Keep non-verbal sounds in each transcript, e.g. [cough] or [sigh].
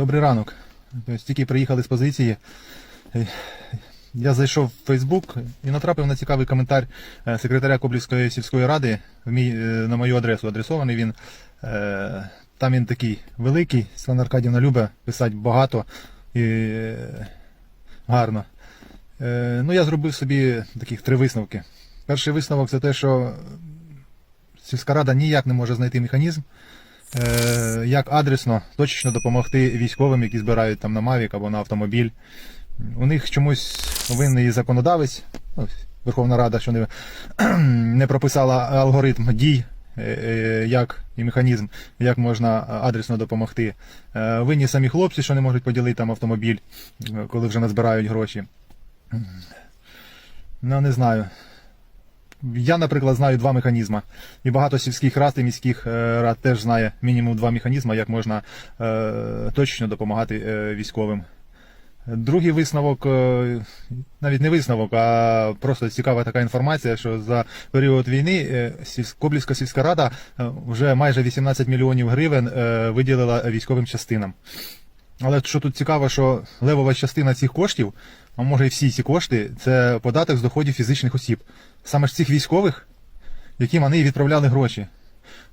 Добрий ранок. Тільки приїхали з позиції. Е, Я зайшов в Фейсбук і натрапив на цікавий коментар е, секретаря Коблівської сільської ради в мій, е, на мою адресу. Адресований він. Там він такий великий, Світлана Аркадівна любить писати багато і гарно. Ну, я зробив собі таких три висновки. Перший висновок це те, що сільська рада ніяк не може знайти механізм, е, як адресно, точечно допомогти військовим, які збирають там на Мавік або на автомобіль. У них чомусь винний законодавець, ну, Верховна Рада, що не, [clears throat] не прописала алгоритм дій, е, е, як і механізм, як можна адресно допомогти. Е, Винні самі хлопці, що не можуть поділити там автомобіль, коли вже назбирають гроші. Ну, не знаю. Я, наприклад, знаю два механізми. І багато сільських рад і міських е, рад теж знає мінімум два механізми, як можна е, точно допомагати е, військовим. Другий висновок, навіть не висновок, а просто цікава така інформація, що за період війни Коблівська сільська рада вже майже 18 мільйонів гривень виділила військовим частинам. Але що тут цікаво, що левова частина цих коштів, а може і всі ці кошти, це податок з доходів фізичних осіб. Саме ж цих військових, яким вони відправляли гроші.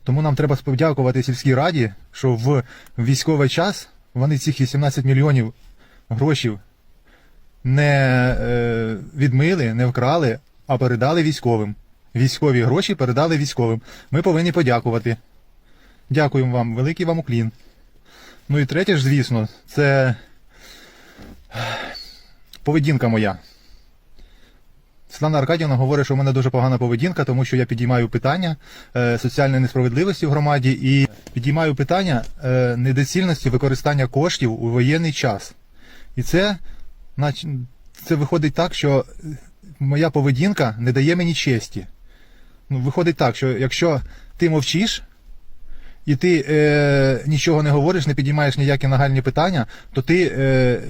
Тому нам треба подякувати сільській раді, що в військовий час вони цих 18 мільйонів грошів не е, відмили, не вкрали, а передали військовим. Військові гроші передали військовим. Ми повинні подякувати. Дякуємо вам, великий вам уклін. Ну і третє ж, звісно, це поведінка моя. Світлана Аркадівна говорить, що в мене дуже погана поведінка, тому що я підіймаю питання е, соціальної несправедливості в громаді і підіймаю питання е, недоцільності використання коштів у воєнний час. І це, це виходить так, що моя поведінка не дає мені честі. Ну, виходить так, що якщо ти мовчиш, і ти е, нічого не говориш, не підіймаєш ніякі нагальні питання, то ти е,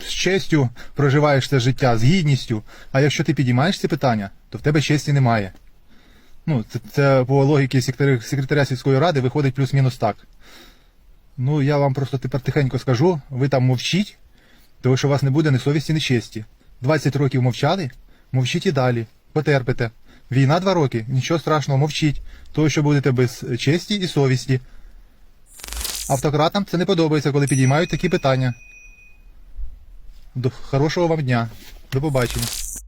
з честю проживаєш це життя, з гідністю. А якщо ти підіймаєш ці питання, то в тебе честі немає. Ну, це, це по секретаря, секретаря сільської ради виходить плюс-мінус так. Ну, я вам просто тепер тихенько скажу, ви там мовчіть, тому що у вас не буде ні совісті, ні честі. 20 років мовчали, мовчіть і далі, потерпите. Війна два роки, нічого страшного, мовчіть, тому що будете без честі і совісті. Автократам це не подобається, коли підіймають такі питання. До хорошого вам дня. До побачення.